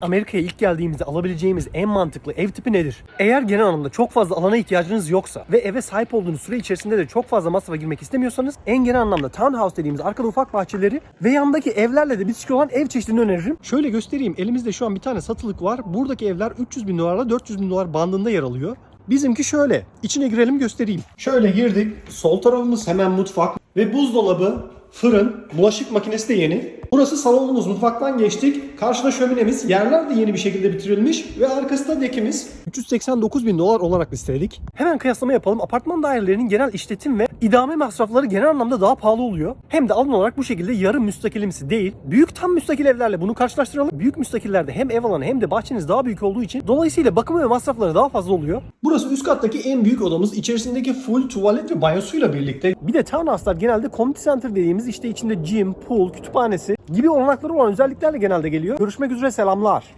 Amerika'ya ilk geldiğimizde alabileceğimiz en mantıklı ev tipi nedir? Eğer genel anlamda çok fazla alana ihtiyacınız yoksa ve eve sahip olduğunuz süre içerisinde de çok fazla masrafa girmek istemiyorsanız en genel anlamda townhouse dediğimiz arkada ufak bahçeleri ve yandaki evlerle de bitişik olan ev çeşidini öneririm. Şöyle göstereyim. Elimizde şu an bir tane satılık var. Buradaki evler 300 bin dolarla 400 bin dolar bandında yer alıyor. Bizimki şöyle. İçine girelim göstereyim. Şöyle girdik. Sol tarafımız hemen mutfak ve buzdolabı, fırın, bulaşık makinesi de yeni. Burası salonumuz. Mutfaktan geçtik. Karşıda şöminemiz. Yerler de yeni bir şekilde bitirilmiş ve arkasında dekimiz. 389 bin dolar olarak listeledik. Hemen kıyaslama yapalım. Apartman dairelerinin genel işletim ve idame masrafları genel anlamda daha pahalı oluyor. Hem de alan olarak bu şekilde yarı müstakilimsi değil. Büyük tam müstakil evlerle bunu karşılaştıralım. Büyük müstakillerde hem ev alanı hem de bahçeniz daha büyük olduğu için dolayısıyla bakımı ve masrafları daha fazla oluyor. Burası üst kattaki en büyük odamız. İçerisindeki full tuvalet ve banyosuyla birlikte. Bir de townhouse'lar genelde community center dediğimiz işte içinde gym, pool, kütüphanesi gibi olanakları olan özelliklerle genelde geliyor. Görüşmek üzere selamlar.